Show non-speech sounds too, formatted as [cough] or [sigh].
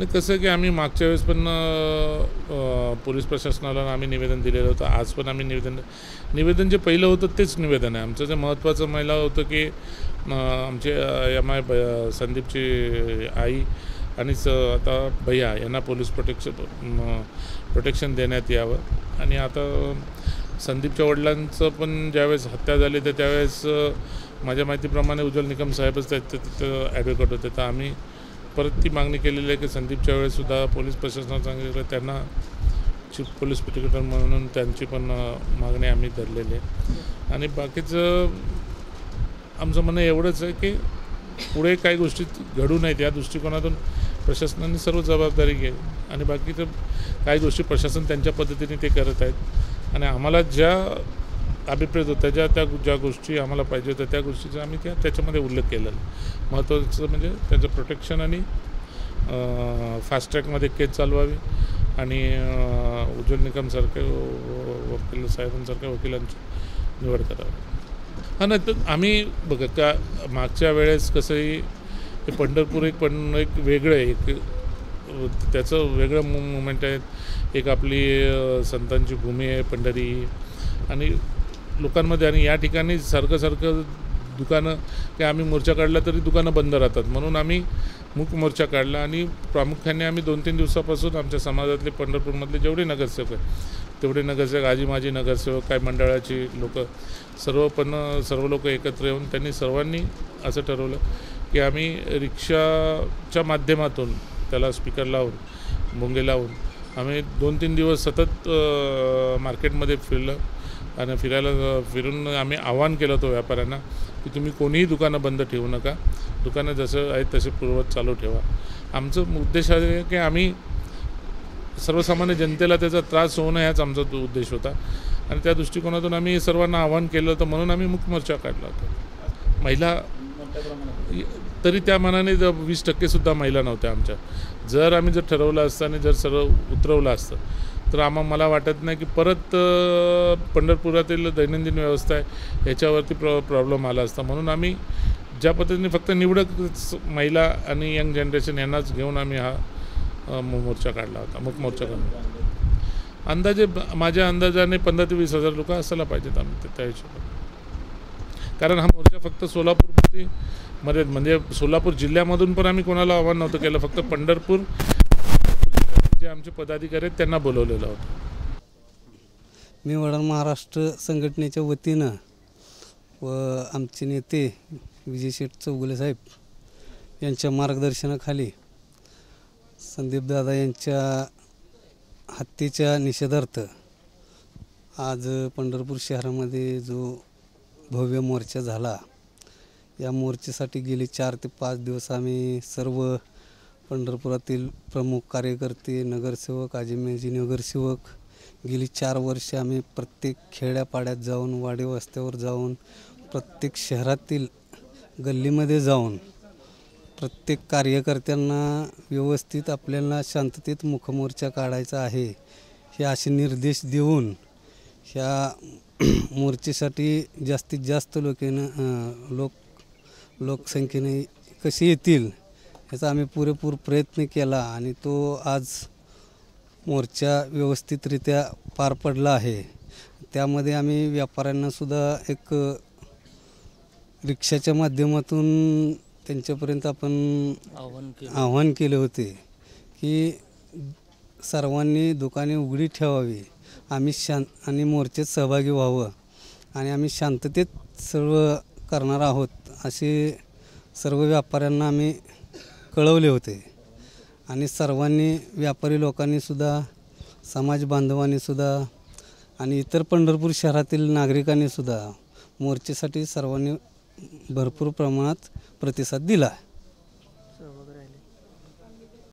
आणि कसं की आम्ही मागच्या वेळेस पण पोलीस प्रशासनाला आम्ही निवेदन दिलेलं होतं. आज पण आम्ही निवेदन निवेदन जे पहिलं होतं तेच निवेदन आहे. आमचं जे महत्त्वाचं महिला होतं की आमचे एम आय संदीपची आई आणि स आता भैया यांना पोलीस प्रोटेक्शन प्रोटेक्शन देण्यात यावं. आणि आता संदीपच्या वडिलांचं पण ज्यावेळेस हत्या झाली तर त्यावेळेस माझ्या माहितीप्रमाणे उज्ज्वल निकम साहेबच त्या तिथं ॲडव्होकेट होते. तर आम्ही परत ती मागणी केलेली आहे की संदीपच्या वेळेससुद्धा पोलीस प्रशासनानं सांगितलं त्यांना चीफ पोलीस प्रोसिक्युटर म्हणून त्यांची पण मागणी आम्ही धरलेली आहे. आणि बाकीचं आमचं म्हणणं एवढंच आहे की पुढे काही गोष्टी घडू नयेत. या दृष्टिकोनातून प्रशासनाने सर्व जबाबदारी घ्यावी. आणि बाकीचं काही गोष्टी प्रशासन त्यांच्या पद्धतीने ते करत आहेत. आणि आम्हाला ज्या अभिप्रेत होत्या ज्या त्या ज्या गोष्टी आम्हाला पाहिजे होत्या त्या गोष्टीचा आम्ही त्या त्याच्यामध्ये उल्लेख केलेला महत्त्वाचं म्हणजे त्याचं प्रोटेक्शन आणि फास्ट ट्रॅकमध्ये केस चालवावी आणि उज्ज्वल निकमसारखे वकील साहेबांसारख्या वकिलांची निवड करावी. हा नाही तर आम्ही बघा का मागच्या वेळेस कसंही हे पंढरपूर एक पण एक वेगळं आहे. एक त्याचं वेगळं मु मुमेंट आहे. एक आपली संतांची भूमी आहे पंढरी. आणि लोकांमध्ये आणि या ठिकाणी सारखं सारखं दुकानं की आम्ही मोर्चा काढला तरी दुकानं बंद राहतात. म्हणून आम्ही मूक मोर्चा काढला आणि प्रामुख्याने आम्ही दोन तीन दिवसापासून आमच्या समाजातले पंढरपूरमधले जेवढे नगरसेवक आहेत तेवढे नगरसेवक आजी माजी नगरसेवक काय मंडळाची लोक सर्व पण सर्व लोक एकत्र येऊन त्यांनी सर्वांनी असं ठरवलं की आम्ही रिक्षाच्या माध्यमातून त्याला स्पीकर लावून भोंगे लावून आम्ही दोन तीन दिवस सतत मार्केटमध्ये फिरलं. आणि फिरायला फिरून आम्ही आवाहन केलं होतं व्यापाऱ्यांना की तुम्ही कोणीही दुकानं बंद ठेवू नका. दुकानं जसं आहेत तसे पूर्वत चालू ठेवा. आमचं उद्देश आहे की आम्ही सर्वसामान्य जनतेला त्याचा त्रास होऊ नये हाच आमचा तो उद्देश होता. आणि त्या दृष्टिकोनातून आम्ही सर्वांना आवाहन केलं होतं म्हणून आम्ही मुख मोर्चा काढला होता. महिला तरी त्या मानाने जर वीस टक्केसुद्धा महिला नव्हत्या आमच्या. जर आम्ही जर ठरवलं असतं आणि जर सर्व उतरवलं असतं तर आम्हा मला वाटत नाही की परत पंढरपुरातील दैनंदिन व्यवस्था आहे याच्यावरती प्र प्रॉब्लेम आला असता. म्हणून आम्ही ज्या पद्धतीने फक्त निवडक महिला आणि यंग जनरेशन यांनाच घेऊन आम्ही हा मोर्चा काढला होता मुख मोर्चा काढला अंदाजे माझ्या अंदाजाने पंधरा ते वीस हजार लोक असायला पाहिजेत आम्ही त्या- हिशोबाने. कारण हा मोर्चा फक्त सोलापूरमध्ये मर्याद म्हणजे सोलापूर जिल्ह्यामधून पण आम्ही कोणाला आव्हान नव्हतं केलं. फक्त पंढरपूर जे आमचे पदाधिकारी आहेत त्यांना बोलवलेलं होतं. मी वडार महाराष्ट्र संघटनेच्या वतीनं व आमचे नेते विजय शेठ चौगुले साहेब यांच्या मार्गदर्शनाखाली संदीपदादा यांच्या हत्येच्या निषेधार्थ आज पंढरपूर शहरामध्ये जो भव्य मोर्चा झाला या मोर्चेसाठी गेले चार ते पाच दिवस आम्ही सर्व पंढरपुरातील प्रमुख कार्यकर्ते नगरसेवक आजीमेजी नगरसेवक. गेली चार वर्षे आम्ही प्रत्येक खेड्यापाड्यात जाऊन वाडी वस्त्यावर जाऊन प्रत्येक शहरातील गल्लीमध्ये जाऊन प्रत्येक कार्यकर्त्यांना व्यवस्थित आपल्याला शांततेत मुखमोर्चा काढायचा आहे हे असे निर्देश देऊन ह्या [clears throat] मोर्चेसाठी जास्तीत जास्त लोकेनं लोक लोकसंख्येने कसे येतील याचा आम्ही पुरेपूर प्रयत्न केला आणि तो आज मोर्चा व्यवस्थितरित्या पार पडला आहे. त्यामध्ये आम्ही व्यापाऱ्यांनासुद्धा एक रिक्षाच्या माध्यमातून त्यांच्यापर्यंत आपण आव्हान केले होते की सर्वांनी दुकाने उघडी ठेवावी. आम्ही शां आणि मोर्चेत सहभागी व्हावं आणि आम्ही शांततेत सर्व करणार आहोत असे सर्व व्यापाऱ्यांना आम्ही कळवले होते. आणि सर्वांनी व्यापारी लोकांनीसुद्धा समाज बांधवांनीसुद्धा आणि इतर पंढरपूर शहरातील नागरिकांनीसुद्धा मोर्चेसाठी सर्वांनी भरपूर प्रमाणात प्रतिसाद दिला.